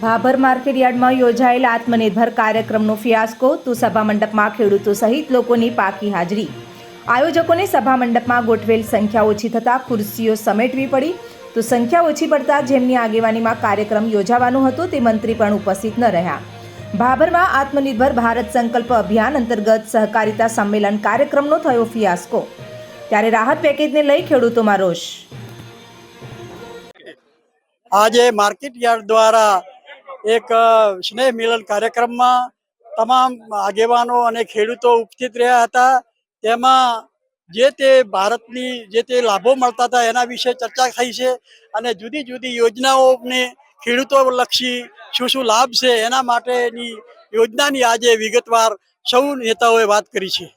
ભાભર માર્કેટયાર્ડમાં યોજાયેલ આત્મનિર્ભર કાર્યક્રમનો ફિયાસ્કો, તો સભા ખેડૂતો સહિત લોકોની પાકી હાજરી. આયોજકોને સભા ગોઠવેલ સંખ્યા ઓછી થતાં ખુરશીઓ સમેટવી પડી. તો સંખ્યા ઓછી પડતા જેમની આગેવાનીમાં કાર્યક્રમ યોજાવાનો હતો તે મંત્રી પણ ઉપસ્થિત ન રહ્યા. ભાભરમાં આત્મનિર્ભર ભારત સંકલ્પ અભિયાન અંતર્ગત સહકારિતા સંમેલન કાર્યક્રમનો થયો ફિયાસ્કો. ત્યારે રાહત પેકેજને લઈ ખેડૂતોમાં રોષ. આજે માર્કેટ યાર્ડ દ્વારા એક સ્નેહ મિલન કાર્યક્રમમાં તમામ આગેવાનો અને ખેડૂતો ઉપસ્થિત રહ્યા હતા. તેમાં જે તે ભારતની જે તે લાભો મળતા હતા એના વિશે ચર્ચા થઈ છે અને જુદી જુદી યોજનાઓને ખેડૂતો લક્ષી શું શું લાભ છે એના માટેની યોજનાની આજે વિગતવાર સૌ નેતાઓએ વાત કરી છે.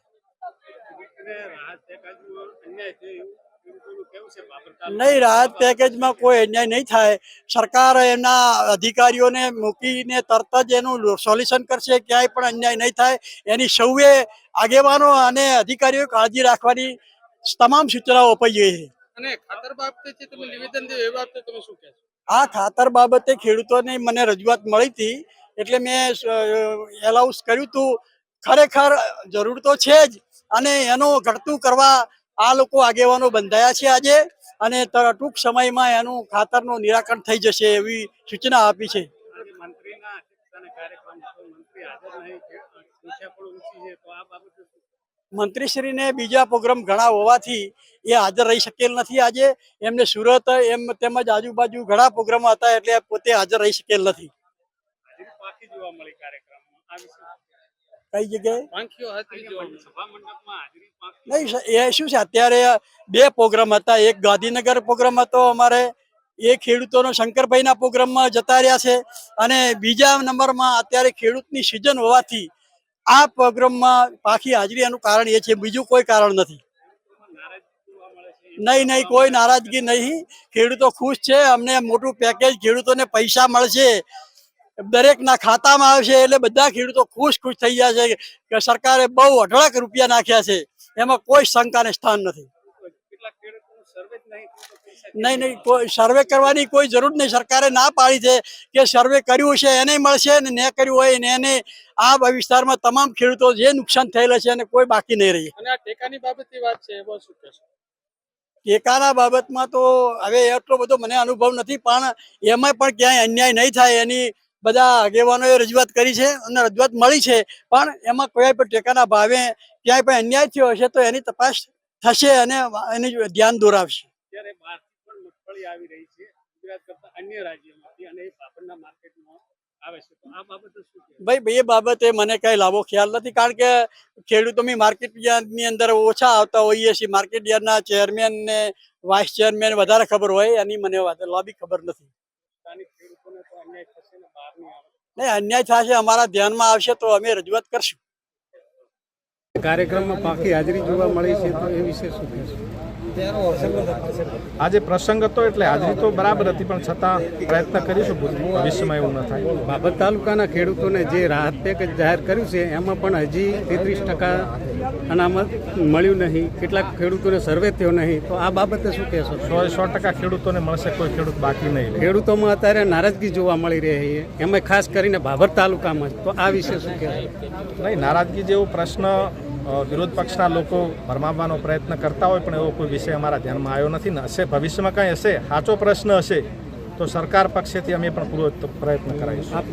નહીં રાહત પેકેજમાં કોઈ અન્યાય નહીં થાય. સરકાર એના અધિકારીઓને મૂકીને તરત જ એનું સોલ્યુશન કરશે ક્યાંય પણ અન્યાય નહીં થાય. એની સૌએ આગેવાનો અને અધિકારીઓ કાળજી રાખવાની તમામ સૂચનાઓ અપાઈ છે. અને ખાતર બાબતે જે તમે નિવેદન દે એ બાબતે તમે શું કહેશો? આ ખાતર બાબતે ખેડૂતોને મને રજૂઆત મળી હતી એટલે મેં એલાઉન્સ કર્યું હતું. ખરેખર જરૂર તો છે જ અને એનું ઘટતું કરવા આ લોકો આગેવાનો બંધાયા છે આજે અને ટૂંક સમયમાં એનું ખાતરનું નિરાકરણ થઈ જશે એવી સૂચના આપી છે. મંત્રીશ્રીને બીજા પ્રોગ્રામ ઘણા હોવાથી એ હાજર રહી શકેલ નથી આજે. એમને સુરત એમ તેમજ આજુબાજુ ઘણા પ્રોગ્રામો હતા એટલે પોતે હાજર રહી શકેલ નથી. જોવા મળી કાર્યક્રમમાં. કઈ જગ્યાએ? પાંખી નહીં એ શું છે? અત્યારે બે પ્રોગ્રામ હતા. એક ગાંધીનગર પ્રોગ્રામ હતો અમારે એ ખેડૂતોનો શંકરભાઈના પ્રોગ્રામમાં જતા રહ્યા છે અને બીજા નંબરમાં અત્યારે ખેડૂતની સિઝન હોવાથી આ પ્રોગ્રામમાં પાકી હાજરી એનું કારણ એ છે બીજું કોઈ કારણ નથી. નહીં નહીં કોઈ નારાજગી નહીં. ખેડૂતો ખુશ છે અમને મોટું પેકેજ ખેડૂતોને પૈસા મળશે. દરેકના ખાતામાં આવશે એટલે બધા ખેડૂતો ખુશ ખુશ થઈ ગયા છે કે સરકારે બહુ અઢળક રૂપિયા નાખ્યા છે. એમાં કોઈ શંકાને સ્થાન નથી. નહીં નહીં નહીં કોઈ સર્વે કરવાની કોઈ જરૂર નહીં. સરકારે ના પાડી છે કે સર્વે કર્યું છે એને મળશે ને ન કર્યું હોય ને એને આ વિસ્તારમાં તમામ ખેડૂતો જે નુકસાન થયેલા છે એને કોઈ બાકી નહીં રહી. અને આ ટેકાની બાબતની વાત છે એમાં શું કહેશો? ટેકાના બાબતમાં તો હવે એટલો બધો મને અનુભવ નથી પણ એમાં પણ ક્યાંય અન્યાય નહીં થાય એની બધા આગેવાનોએ રજૂઆત કરી છે અને રજૂઆત મળી છે. પણ એમાં કોઈ પણ ટેકાના ભાવે ક્યાંય પણ અન્યાય થયો હશે તો એની તપાસ થશે અને એની ધ્યાન દોરાવશે. ત્યારે પણ મગફળી આવી રહી છે ગુજરાત કરતા અન્ય રાજ્યોમાંથી અને પાપડના માર્કેટમાં આવે છે. તો આ બાબતે શું કહેશો ભાઈ એ બાબતે મને કઈ લાભો ખ્યાલ નથી કારણ કે ખેડૂતોની માર્કેટ યાર્ડની અંદર ઓછા આવતા હોઈએ છીએ. માર્કેટ યાર્ડના ચેરમેન ને વાઇસ ચેરમેન વધારે ખબર હોય એની મને લાંબી ખબર નથી. સ્થાનિક ખેડૂતોને તો અન્યાય થશે ને બહાર નહીં અન્યાય થશે અમારા ધ્યાનમાં આવશે તો અમે રજૂઆત કરશું. કાર્યક્રમમાં પાકી હાજરી જોવા મળી છે તો એ વિશે શું કહેશો? આજે પ્રસંગ હતો એટલે હાજરી તો બરાબર હતી પણ છતાં પ્રયત્ન કરીશું ભવિષ્યમાં એવું ન થાય. બાબત તાલુકાના ખેડૂતોને જે રાહત પેકેજ જાહેર કર્યું છે એમાં પણ હજી તેત્રીસ ટકા અનામત મળ્યું નહીં. કેટલાક ખેડૂતોને સર્વે થયો નહીં. તો આ બાબતે શું કહેશો? સો સો ટકા ખેડૂતોને મળશે કોઈ ખેડૂત બાકી નહીં. ખેડૂતોમાં અત્યારે નારાજગી જોવા મળી રહી છે. એમાં ખાસ કરીને ભાભર તાલુકામાં તો આ વિશે શું કહેશો? નહીં નારાજગી જેવો પ્રશ્ન વિરોધ પક્ષના લોકો ભરમાવવાનો પ્રયત્ન કરતા હોય પણ એવો કોઈ વિષય અમારા ધ્યાનમાં આવ્યો નથી ને હશે? ભવિષ્યમાં કંઈ હશે? સાચો પ્રશ્ન હશે? તો સરકાર પક્ષેથી અમે પણ પૂરો પ્રયત્ન કરાવીશું.